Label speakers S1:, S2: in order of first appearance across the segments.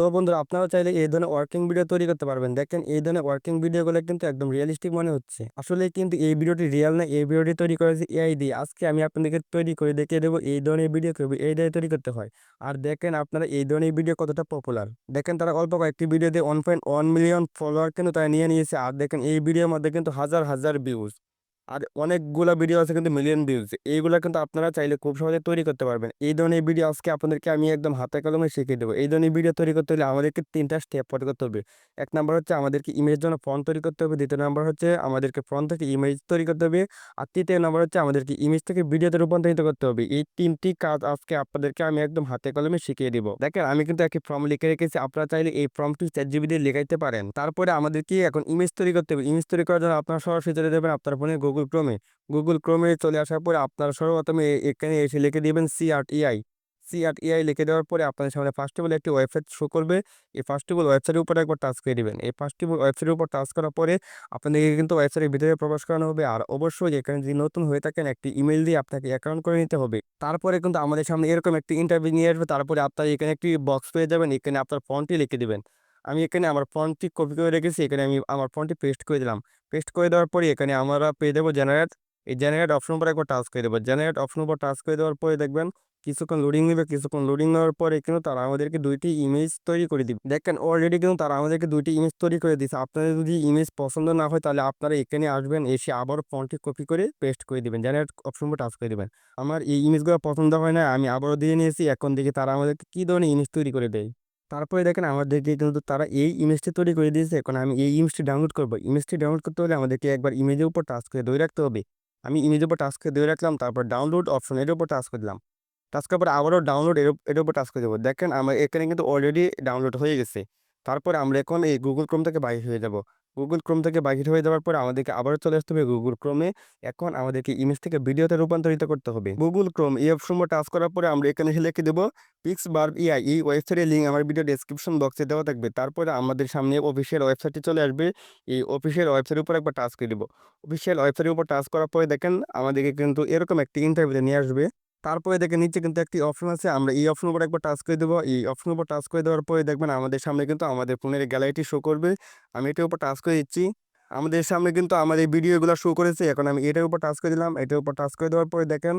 S1: তো বন্ধুরা, আপনারাও চাইলে এই ধরনের ওয়ার্কিং ভিডিও তৈরি করতে পারবেন। দেখেন, এই ধরনের ওয়ার্কিং ভিডিওগুলো কিন্তু একদম রিয়েলিস্টিক মনে হচ্ছে। আসলে কিন্তু এই ভিডিওটি রিয়েল না, এই ভিডিওটি তৈরি করেছে এআই দিয়ে। আজকে আমি আপনাদেরকে তৈরি করে দেখিয়ে দেবো এই ধরনের ভিডিও কীভাবে এই দিয়ে তৈরি করতে হয়। আর দেখেন, আপনারা এই ধরনের ভিডিও কতটা পপুলার দেখেন, তারা অল্প কয়েকটি ভিডিওতে one point one million follower কিন্তু তারা নিয়ে নিয়েছে। আর দেখেন, এই ভিডিওর মধ্যে কিন্তু হাজার হাজার ভিউজ আর অনেকগুলো ভিডিও আছে কিন্তু মিলিয়ন ভিউজ এইগুলো কিন্তু আপনারা চাইলে খুব সহজে তৈরি করতে পারবেন। এই ধরনের ভিডিও আজকে আপনাদেরকে আমি একদম হাতে কলমে শিখিয়ে দেবো। এই ধরনের ভিডিও তৈরি করতে হলে আমাদেরকে তিনটা স্টেপ ফলো করতে হবে। এক নাম্বার হচ্ছে আমাদেরকে ইমেজ জন্য ফ্রন্ট তৈরি করতে হবে। দ্বিতীয় নাম্বার হচ্ছে আমাদেরকে ফ্রন্ট থেকে ইমেজ তৈরি করতে হবে। আর তৃতীয় নাম্বার হচ্ছে আমাদেরকে ইমেজ থেকে ভিডিওতে রূপান্তরিত করতে হবে। এই তিনটি কাজ আজকে আপনাদেরকে আমি একদম হাতে কলমে শিখিয়ে দিব। দেখেন, আমি কিন্তু একটি ফর্ম লিখে রেখেছি। আপনারা চাইলে এই ফর্মটি চ্যাট জিবি দিয়ে লেখাইতে পারেন। তারপরে আমাদেরকে এখন ইমেজ তৈরি করতে হবে। ইমেজ তৈরি করার জন্য আপনারা সরাসরি চলে যাবেন আপনার ফোনে গুগল ক্রোমে গুগল ক্রোমে চলে আসার পরে আপনারা সর্বপ্রথমে এখানে এসে লিখে দিবেন sea art AI sea art AI লিখে দেওয়ার পরে আপনাদের সামনে ফার্স্ট অফ অল একটি ওয়েবসাইট শো করবে। এই ফার্স্ট অফ অল ওয়েবসাইটের উপরে একবার টাচ করে দিবেন। এই ফার্স্ট অফ অল ওয়েবসাইটের উপর টাচ করার পরে আপনাদেরকে কিন্তু ওয়েবসাইটের ভিতরে প্রবেশ করানো হবে। আর অবশ্যই এখানে যদি নতুন হয়ে থাকেন, একটি ইমেল দিয়ে আপনাকে অ্যাকাউন্ট করে নিতে হবে। তারপরে কিন্তু আমাদের সামনে এরকম একটি ইন্টারভিউ নিয়ে আসবে। তারপরে আপনারা এখানে একটি বক্স পেয়ে যাবেন। এখানে আপনার ফোনটি লিখে দিবেন। আমি এখানে আমার ফোনটি কপি করে রেখেছি, এখানে আমি আমার ফোনটি পেস্ট করে দিলাম। পেস্ট করে দেওয়ার পরে এখানে আমরা পেয়ে দেবো জেনারেট এই জেনারেট অপশন উপর একবার টাচ করে দেবো। জেনারেট অপশন উপর টাচ করে দেওয়ার পরে দেখবেন কিছুক্ষণ লোডিং নেবে, কিছুক্ষণ লোডিং নেওয়ার পরে কিন্তু তারা আমাদেরকে দুইটি ইমেজ তৈরি করে দিবে। দেখেন অলরেডি কিন্তু তারা আমাদেরকে দুইটি ইমেজ তৈরি করে দিচ্ছে আপনাদের যদি ইমেজ পছন্দ না হয় তাহলে আপনারা এখানে আসবেন, এসে আবার ফোনটি কপি করে পেস্ট করে দিবেন জেনারেট অপশন উপর টাচ করে দিবেন। আমার এই ইমেজগুলো পছন্দ হয় না, আমি আবারও দিয়ে নিয়েছি, এখন দেখি তারা আমাদেরকে কী ধরনের ইমেজ তৈরি করে দেয়। তারপরে দেখেন আমাদেরকে কিন্তু তারা এই ইমেজটি তৈরি করে দিয়েছে। এখন আমি এই ইমেজটি ডাউনলোড করব। ইমেজটি ডাউনলোড করতে হলে আমাদেরকে একবার ইমেজের উপর টাচ করে ধরে রাখতে হবে। আমি ইমেজের উপর টাচ করে ধরে রাখলাম, তারপর ডাউনলোড অপশন এর উপর টাচ করে দিলাম। টাচ করার পর আবারও ডাউনলোড এর এর উপর টাচ করে দেবো। দেখেন আমার এখানে কিন্তু অলরেডি ডাউনলোড হয়ে গেছে। তারপর আমরা এখন এই গুগল ক্রোম থেকে বাইরে হয়ে যাব। গুগল ক্রোম থেকে বাহির হয়ে যাওয়ার পরে আমাদেরকে আবারও চলে আসতে হবে গুগল ক্রোমে এখন আমাদেরকে ইমেজ থেকে ভিডিওতে রূপান্তরিত করতে হবে। গুগল ক্রোম এই অপশন টাচ করার পরে আমরা এখানে এসে লিখে দেবো পিক্স বার্ব ইআই এই ওয়েবসাইটের লিঙ্ক আমার ভিডিও ডেসক্রিপশন বক্সে দেওয়া থাকবে। তারপরে আমাদের সামনে অফিসিয়াল ওয়েবসাইটটি চলে আসবে। এই অফিসিয়াল ওয়েবসাইটের উপর একবার টাচ করে দেবো। অফিসিয়াল ওয়েবসাইটের উপর টাচ করার পরে দেখেন, আমাদেরকে কিন্তু এরকম একটি ইন্টারভিউতে নিয়ে আসবে। তারপরে দেখেন নিচে কিন্তু একটি অপশন আছে, আমরা এই অপশন উপর একবার টাচ করে দেবো। এই অপশন উপর টাচ করে দেওয়ার পরে দেখবেন আমাদের সামনে কিন্তু আমাদের ফোনের গ্যালারিটি শো করবে। আমি এটার উপর টাচ করে দিচ্ছি। আমাদের সামনে কিন্তু আমাদের ভিডিওগুলো শো করেছে, এখন আমি এটার উপর টাচ করে দিলাম। এটার উপর টাচ করে দেওয়ার পরে দেখেন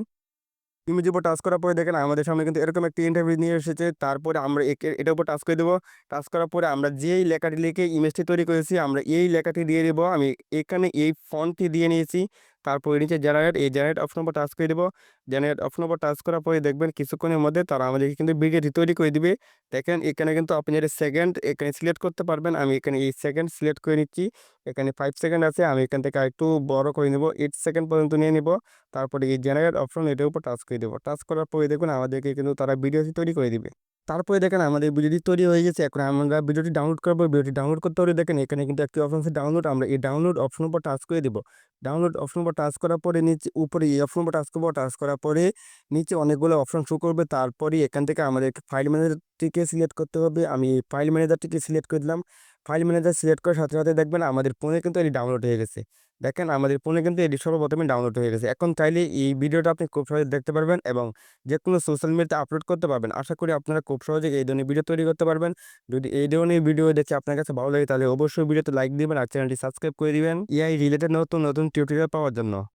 S1: ইমেজের উপর টাচ করার পরে দেখেন আমাদের সামনে কিন্তু এরকম একটি ইন্টারভিউ নিয়ে এসেছে। তারপরে আমরা এটার উপর টাচ করে দেবো। টাচ করার পরে আমরা যেই লেখাটি লিখে ইমেজটি তৈরি করেছি, আমরা এই লেখাটি দিয়ে দেবো। আমি এখানে এই ফন্টটি দিয়ে নিয়েছি। তারপরে নিচে জেনারেট এই জেনারেট অপশন উপর টাচ করে দেবো। জেনারেট অপশন উপর টাচ করার পরে দেখবেন কিছুক্ষণের মধ্যে তারা আমাদেরকে কিন্তু ভিডিওটি তৈরি করে দিবে। দেখেন এখানে কিন্তু আপনি যেটা সেকেন্ড এখানে সিলেক্ট করতে পারবেন, আমি এখানে এই সেকেন্ড সিলেক্ট করে নিচ্ছি। এখানে ফাইভ সেকেন্ড আছে, আমি এখান থেকে একটু বড় করে নেব এইট সেকেন্ড পর্যন্ত নিয়ে নেব। তারপরে এই জেনারেট অপশন এটার উপর টাচ করে দেবো। টাচ করার পরে দেখুন আমাদেরকে কিন্তু তারা ভিডিওটি তৈরি করে দিবে। তারপরে দেখেন আমাদের ভিডিওটি তৈরি হয়ে গেছে। এখন আমরা ভিডিওটি ডাউনলোড করব ভিডিওটি ডাউনলোড করতে হলে দেখেন এখানে কিন্তু একটি অপশন আছে ডাউনলোড আমরা এই ডাউনলোড অপশন উপর টাচ করে দেবো। ডাউনলোড অপশন উপর টাচ করার পরে নিচে, উপরে এই অপশন উপর টাচ করব। টাচ করার পরে নিচে অনেকগুলো অপশন শো করবে। তারপরে এখান থেকে আমাদের ফাইল ম্যানেজারটিকে সিলেক্ট করতে হবে। আমি ফাইল ম্যানেজারটিকে সিলেক্ট করে দিলাম। ফাইল ম্যানেজার সিলেক্ট করে সাথে সাথে দেখবেন আমাদের ফোনে কিন্তু এটি ডাউনলোড হয়ে গেছে। দেখেন আমাদের ফোনে কিন্তু এটি সর্বপ্রথমে ডাউনলোড হয়ে গেছে। এখন চাইলে এই ভিডিওটা আপনি খুব সহজে দেখতে পারবেন এবং যে কোনো সোশ্যাল মিডিয়াতে আপলোড করতে পারবেন। আশা করি আপনারা খুব সহজে এই ধরনের ভিডিও তৈরি করতে পারবেন। যদি এই ধরনের ভিডিও দেখে আপনার কাছে ভালো লাগে তাহলে অবশ্যই ভিডিওতে লাইক দিবেন আর চ্যানেলটি সাবস্ক্রাইব করে দিবেন। এআই রিলেটেড নতুন নতুন টিউটোরিয়াল পাওয়ার জন্য।